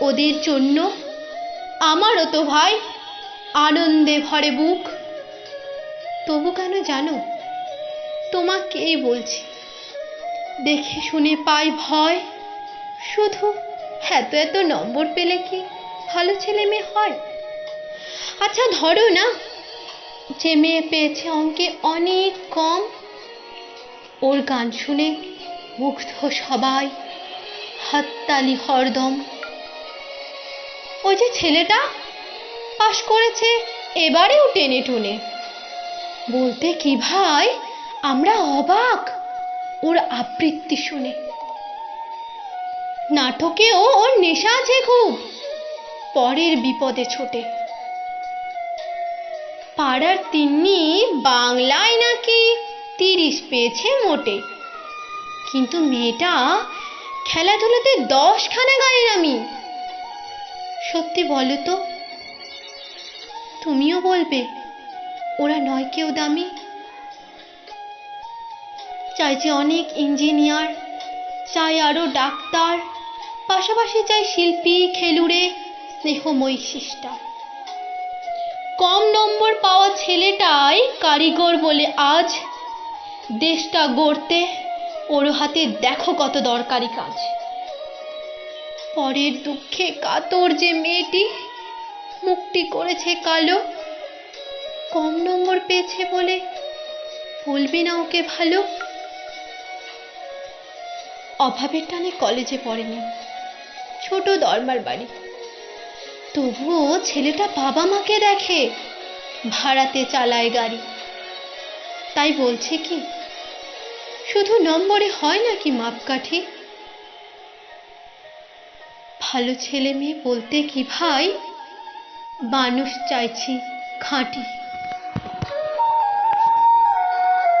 ওদের জন্য। আমারও তো ভাই, আনন্দে ভরে বুক। তবু কেন জানো, তোমাকেই বলছি। দেখে শুনে পাই ভয়। শুধু এত এত নম্বর পেলে কি ভালো ছেলে মেয়ে হয়? আচ্ছা ধরো না, যে মেয়ে পেয়েছে অঙ্কে অনেক কম। ওর গান শুনে মুগ্ধ সবাই, হাততালি হরদম। ওই যে ছেলেটা পাশ করেছে এবারেও টেনে টুনে। বলতে কি ভাই, আমরা অবাক, ওর আবৃত্তি শুনে। নাটকেও ওর নেশা আছে খুব, পরের বিপদে ছোটে। পাড়ার তিন্নি বাংলায় নাকি তিরিশ পেয়েছে মোটে। কিন্তু মেয়েটা খেলাধুলাতে দশখানা গায়ের আমি সত্যি বলো তো। তুমিও বলবে, ওরা নয় কেউ দামি। চাইছে অনেক ইঞ্জিনিয়ার, চাই আরও ডাক্তার, পাশাপাশি চাই শিল্পী, খেলুড়ে স্নেহময়ী কম নম্বর পাওয়া ছেলেটাই কারিগর বলে আজ দেশটা গড়তে ওর হাতে দেখো কত দরকারি কাজ। পরের দুঃখে কাতর যে মেয়েটি, মুক্তি করেছে কালো। কম নম্বর পেয়েছে বলে বলবি না ওকে ভালো? অভাবের টানে কলেজে পড়েনি, ছোট দরবার বাড়ি। তবুও ছেলেটা বাবা মাকে দেখে, ভাড়াতে চালায় গাড়ি। তাই বলছে কি, শুধু নম্বরে হয় নাকি মাপকাঠি? ভালো ছেলে মেয়ে বলতে কি ভাই? মানুষ চাইছি খাঁটি।